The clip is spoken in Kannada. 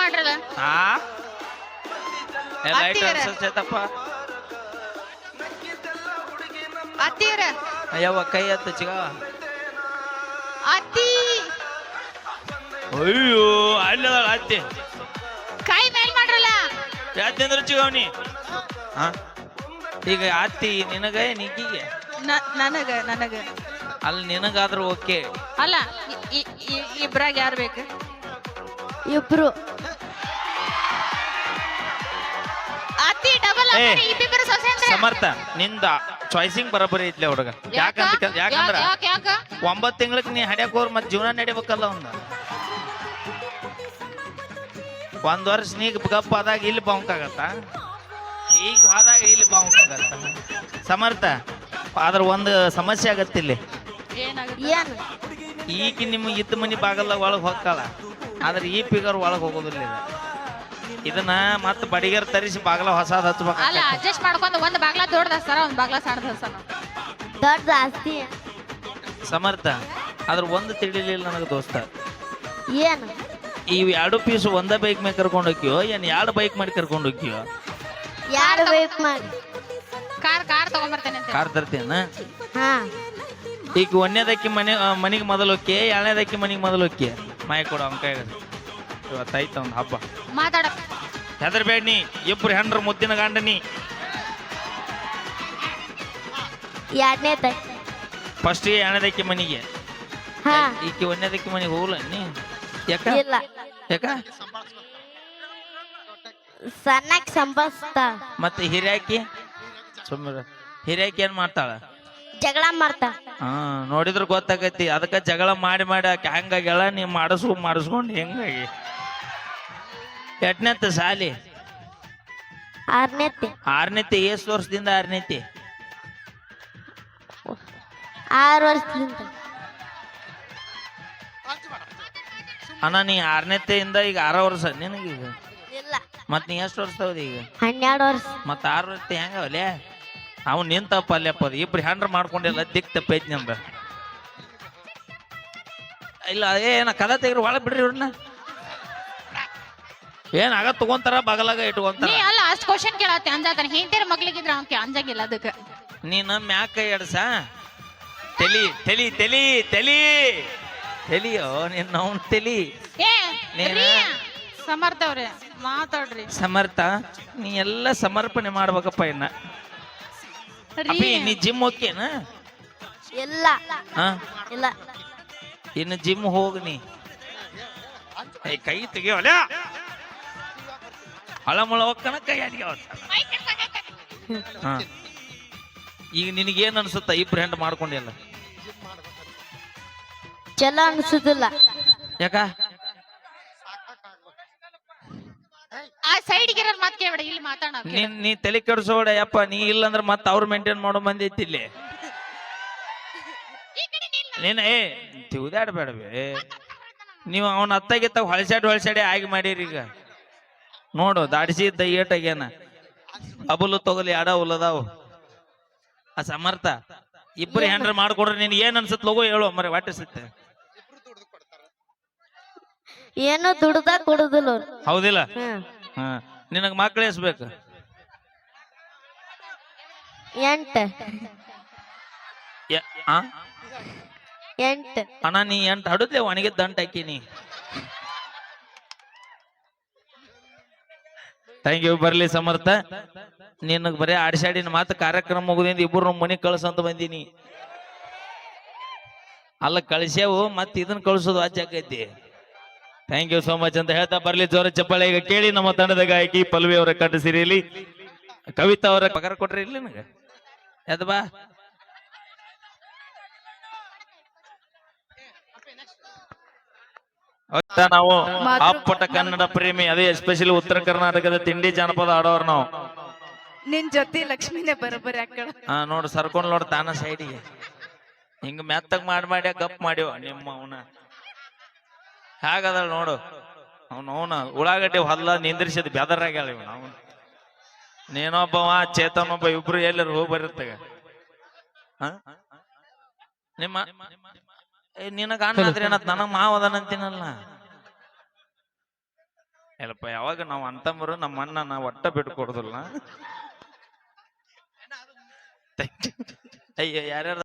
ಮಾಡ್ರಲ್ಲ ಹಾ? ಲೈಟ್. ಅನ್ಸತ್ತಪ್ಪ ಅತ್ತಿಯರ? ಅಯ್ಯವ್ವ ಕೈ ಹತ್ತು ಚಿಗ. ಅತ್ತಿ! ಅಯ್ಯೋ ಅಲ್ಲದಾಳ ಅತ್ತಿ. ಕೈ ಮೇಲ್ ಮಾಡ್ರಲ್ಲ? ಯಾತಂದ್ರ ಚಿಗವ್ನಿ ಹಾ? ಈಗ ಅತ್ತಿ ನಿನಗ ನಿಕ್ಕಿಗೆ? ನ- ನನಗ ನನಗ. ಅಲ್ಲಿ ನಿನಗಾದ್ರೂ ಓಕೆ. ಅಲ್ಲ ಇ- ಇ- ಇ- ಇಬ್ರಾಗ ಯಾರು ಬೇಕು? ಇಬ್ರು. ಡಬಲ್ ಏ, ಇಬ್ಬಿಬ್ಬರು ಸಮರ್ಥ ನಿಂದ ಚಾಯ್ಸಿಂಗ್ ಬರೋಬ್ಬರಿ ಐತ್ಲೆ ಹುಡುಗ. ಯಾಕಂತ ಯಾಕಂದ್ರ ಯಾಕ ಯಾಕ ಒಂಬತ್ ತಿಂಗಳಕ್ಕೆ ನೀ ಹಡ್ಯಾಕ್ ಹೋರ್ ಮತ್ ಜೀವನ ನಡಿಬೇಕಲ್ಲ ಅವ್ನ ಒಂದ್ ವರ್ಷ ನೀಗ್ ಗಪ್ಪ ಆದಾಗ ಇಲ್ಲಿ ಬಾಂಕಾಗತ್ತ ಈಗ ಹೋದಾಗ ಇಲ್ಲಿ ಬಾಂಕಾಗತ್ತ ಸಮರ್ಥ ಆದ್ರ ಒಂದು ಸಮಸ್ಯೆ ಆಗತ್ತೆ ಇಲ್ಲಿ. ಏನಾಗುತ್ತೆ? ಏನ್? ಈಗ ನಿಮ್ಗೆ ಇದ್ದ ಮನಿ ಬಾಗಲ್ಲ ಒಳಗ್ ಹೋಗ್ತಾಳ. ಆದ್ರೆ ಈ ಪಿಗರ್ ಒಳಗ್ ಹೋಗೋದಿಲ್ಲ ಇದು. ಇದನ್ನ ಮತ್ತ ಬಡಿಗರ್ ತರಿಸಿ ಬಾಗ್ಲ ಹೊಸಾದ್ ಹಚ್ಬೇಕು ಅಲ್ಲ ಅಡ್ಜಸ್ಟ್ ಮಾಡ್ಕೊಂಡು ಒಂದ್ ಬಾಗ್ಲ ದೊಡ್ಡದ ಸರ ಒಂದ್ ಬಾಗ್ಲ ಸಣ್ಣದ ಸರ. ದೊಡ್ಡ ಜಾಸ್ತಿ. ಸಮರ್ಥ ಅದ್ರ ಒಂದು ತಿಳಿಲಿಲ್ಲ ನನಗೆ ದೋಸ್ತ. ಏನು? ಈ ಎರಡು ಪೀಸ್ ಒಂದೇ ಬೈಕ್ ಮೇಲೆ ಕರ್ಕೊಂಡು ಹೋಗ್ಯೋ ಏನ್ ಎರಡು ಬೈಕ್ ಮಾಡಿ ಕರ್ಕೊಂಡು ಹೋಗ್ಯೋ ಯಾರು ಬೈಕ್ ಮಾಡಿ? ಕಾರ್ ಕಾರ್ ತಗೊಂಡ್ಬರ್ತೇನೆ ಅಂತ ಕಾರ್ ತರ್ತೇನೆ ಹಾ. ಈಗ ಒಂದನೇದಕ್ಕಿ ಮನೆ ಮನೆಗೆ ಮೊದಲು ಹೋಗಿ ಎರಡನೇದಕ್ಕೆ ಮನೆಗೆ ಮೊದಲು ಹೋಗಿ ಮಾಯ ಕೊಡು ಅಂಕ ಇವತ್ತೈತ ಒಂದು ಹಬ್ಬ. ಮಾತಾಡ. ಹೆದರ್ಬೇಡ ನೀ ಇಬ್ರು ಹೆಂಡ್ರ ಮುದ್ದಿನ ಗಂಡನಿ. ಎರಡನೇ ಫಸ್ಟ್ ಎಣದಕ್ಕೆ ಮನೆಗೆ. ಹಾ. ಈಕಿ ಒಂದನೇದಕ್ಕಿ ಮನೆಗೆ ಹೋಗ್ಲ ನೀ? ಯಾಕ? ಇಲ್ಲ. ಯಾಕ? ಸಂಭಾಸ್ತಾ. ಮತ್ತೆ ಹಿರಿಯಾಕಿ? ಸುಮ್ಮನೆ ಹಿರಿಯಾಕಿ ಏನ್ ಮಾಡ್ತಾಳ? ಜಗಳ ಮಾಡ್ತಾ. ಹಾ ನೋಡಿದ್ರ ಗೊತ್ತಾಗೈತಿ. ಅದಕ್ಕ ಜಗಳ ಮಾಡಿ ಮಾಡಿ ಆಕೆ ಹಂಗಾಗ್ಯಾಳ ನೀ ಮಾಡಿಸು ಮಾಡಿಸ್ಕೊಂಡು ಹೆಂಗಾಗಿ? ಎಟ್ನೆತ್ತ ಸಾಲಿ. ಆರ್ನೇತಿ ಆರ್ನೇತಿ ಎಷ್ಟು ವರ್ಷದಿಂದ ಆರ್ನೇತಿ ಆರು ವರ್ಷದಿಂದ. ಅಣ್ಣ ನೀ ಆರನೇತೆಯಿಂದ ಈಗ ಆರ ವರ್ಷ ನಿನಗೀಗ ಇಲ್ಲ. ಮತ್ ನೀ ಎಷ್ಟು ವರ್ಷ ತಗೋದಿ ಈಗ? ಹನ್ನೆರಡು ವರ್ಷ. ಮತ್ತೆ ಆರು ವರ್ಷ ಹೆಂಗವಲೆ ಅವ್ನು ನಿಂತಪ್ಪ ಅಲ್ಲಪ್ಪ ಅದು. ಇಬ್ರು ಹ್ಯಾಂಡ್ರ್ ಮಾಡ್ಕೊಂಡಿಲ್ಲ ದಿಕ್ ತಪ್ಪೈತಿ ನಮ್ದ ಇಲ್ಲ ಏನ ಕದ ತೆಗ್ರಿ ಒಳಗ್ ಬಿಡ್ರಿ ಇವ್ರನ್ನ ಏನ್ ಆಗ ತಗೊಂತಾರ ಬಗಲಾಗ ಇಟ್ಕೊಂತಾರ? ನೀ ಅಲ್ಲ ಅಷ್ಟ್ ಕ್ವಶನ್ ಕೇಳತ್ತೆ ಅಂಜಾತಾನೆ. ಹಿಂದಿರ ಮಕ್ಳಿಗಿದ್ರ ಅವ್ಕೆ ಅಂಜಾಗಿಲ್ಲ ಅದಕ್ಕೆ ನೀನು ಮ್ಯಾಕ ಎಡ್ಸ ತೆಲಿ ತೆಲಿ ತೆಲಿ ತಲಿ. ತೆಲಿಯೋ ನಿನ್ನ ಅವ್ನ ತಲಿ. ಏ ನೀನ? ರೀ, ಸಮರ್ಥ ಅವ್ರೆ ಮಾತಾಡ್ರಿ. ಸಮರ್ಥ? ನೀ ಎಲ್ಲ ಸಮರ್ಪಣೆ ಮಾಡ್ಬೇಕಪ್ಪ ಇನ್ನ. ರೀ ನೀ ಜಿಮ್ ಹೋಗ್ಯನ ಇಲ್ಲ. ಹಾ? ಇಲ್ಲ. ಇನ್ನು ಜಿಮ್ ಹೋಗ್ ನೀ. ಏ ಕೈ ತೆಗಿಯೋಲ್ಲ ಹಳಮಳ ಅಡಿಗೆ ಹಾ. ಈಗ ನಿನಗೇನ್ ಅನ್ಸುತ್ತ ಇಬ್ರು ಹೆಂಡ್ ಮಾಡ್ಕೊಂಡಿಲ್ಲ ಚಲ ಅನ್ಸುದಿಲ್ಲ. ಯಾಕ? ಆ ಸೈಡ್ ಗಿರೋ ಮಾತ್ ಕೇಳ್ಬೇಡ ಇಲ್ಲಿ ಮಾತಾಡ ನೀನ್ ನೀ ತಲೆ ಕೆಡಿಸೋಡ ಯಪ್ಪ ನೀ ಇಲ್ಲಂದ್ರ ಮತ್ತ ಅವ್ರು ಮೇಂಟೈನ್ ಮಾಡೋ ಮಂದಿ ಐತಿ ಇಲ್ಲಿ. ನೀನ್ ಏ ನೀವು ಅವನ ಅತ್ತಾಗಿತ್ತ ಹೊಳಸಾಡಿ ಹೊಳಸಾಡಿ ಆಗಿ ಮಾಡಿರಿ ಈಗ. ನೋಡು ದಾಡಿಸಿ ಇದ್ದ ಏಟಾಗ್ಯಾನ ಅಬುಲು ತಗೊಲಿ ಅಡ ಉಲ್ಲದಾವು ಆ ಸಮರ್ಥ ಇಬ್ಬರು ಹೆಂಡ್ರ ಮಾಡ್ಕೊಡ್ರಿ ನಿನ್ ಏನ್ ಅನ್ಸತ್ ಲಗು ಹೇಳು ಮರೆ ವಾಟಿಸುತ್ತೆ ಏನು ದುಡ್ದ ಕೊಡುದಿಲ್ಲ. ಹೌದಿಲ್ಲ? ಹಾ. ನಿನಗ್ ಮಕ್ಳು ಎಸ್ಬೇಕು ಎಂಟ? ಎಂಟ. ಅಣ್ಣ ನೀ ಎಂಟು ಹಡದ್ಲೆ ಒಣಗಿದ ದಂಟ ಹಾಕಿನಿ ಥ್ಯಾಂಕ್ ಯು ಬರ್ಲಿ ಸಮರ್ಥ, ನಿನಗೆ ಬರೀ ಆಡ್ಸಾಡಿನ ಮಾತು ಕಾರ್ಯಕ್ರಮ ಮುಗಿದಿಂದ ಇಬ್ಬರು ಮನೆಗ್ ಕಳ್ಸಂತ ಬಂದೀನಿ. ಅಲ್ಲ, ಕಳಿಸ್ಯಾವು, ಮತ್ತೆ ಇದನ್ನ ಕಳಿಸೋದು ಆಚೆ ಥ್ಯಾಂಕ್ ಯು ಸೋ ಮಚ್ ಅಂತ ಹೇಳ್ತಾ ಬರ್ಲಿ ಜೋರ ಚಪ್ಪಾಳೆ. ಈಗ ಕೇಳಿ ನಮ್ಮ ತಂಡದ ಗಾಯಕಿ ಪಲ್ವಿ ಅವರ ಕಟ್ಟ ಸಿರಿಯಲಿ. ಕವಿತಾ ಅವರ ಪಗಾರ ಕೊಟ್ರಿ ಇಲ್ಲಿ ನನಗೆ? ಬಾ. ನಾವು ಅಪ್ಪಟ ಕನ್ನಡ ಪ್ರೇಮಿ ಅದೇ ಎಸ್ಪೆಷಲಿ ಉತ್ತರ ಕರ್ನಾಟಕದ ತಿಂಡಿ ಜಾನಪದ ಆಡೋರು ನಾವು. ನಿನ್ ಜೊತೆ ಲಕ್ಷ್ಮಿನೇ ಬರೋಬ್ಬರಿ ಅಕ್ಕಳ ಹಾ ನೋಡು ಸರ್ಕೊಂಡ್ ನೋಡ್ ತಾನ ಸೈಡಿಗೆ. ಹಿಂಗ ಮೆತ್ತಗ್ ಮಾಡಿ ಮಾಡಿ ಗಪ್ ಮಾಡಿವ ನಿಮ್ಮ ಅವನ. ಹೇಗದಳ ನೋಡು. ಅವನು ಅವನ ಉಳ್ಳಾಗಡ್ಡಿ ಹೊಲ್ಲ ನಿಂದ್ರಿಸಿದ ಬೆದರಾಗ್ಯಾಳ ಇವನು ಅವನು. ನೀನೊಬ್ಬವ ಚೇತನ್ ಒಬ್ಬ ಇಬ್ರು ಎಲ್ಲರೂ ಹೋಗಿ ಬರುತ್ತಾಗ. ನಿಮ್ಮ ನಿನಗ ಅಣ್ಣಾದ್ರೆ ಏನತ್? ನನಗ್ ಮಾವ ಅದಾನಂತೀನಲ್ಲ ಇಲ್ಲಪ್ಪ ಯಾವಾಗ ನಾವು ಅಂತಂಬರು ನಮ್ಮ ಅಣ್ಣ ನಾವು ಒಟ್ಟ ಬಿಟ್ಕೊಡ್ದಲ್ಲ ಕೊಡುದಿಲ್ಲ. ಅಯ್ಯೋ ಯಾರ್ಯಾರ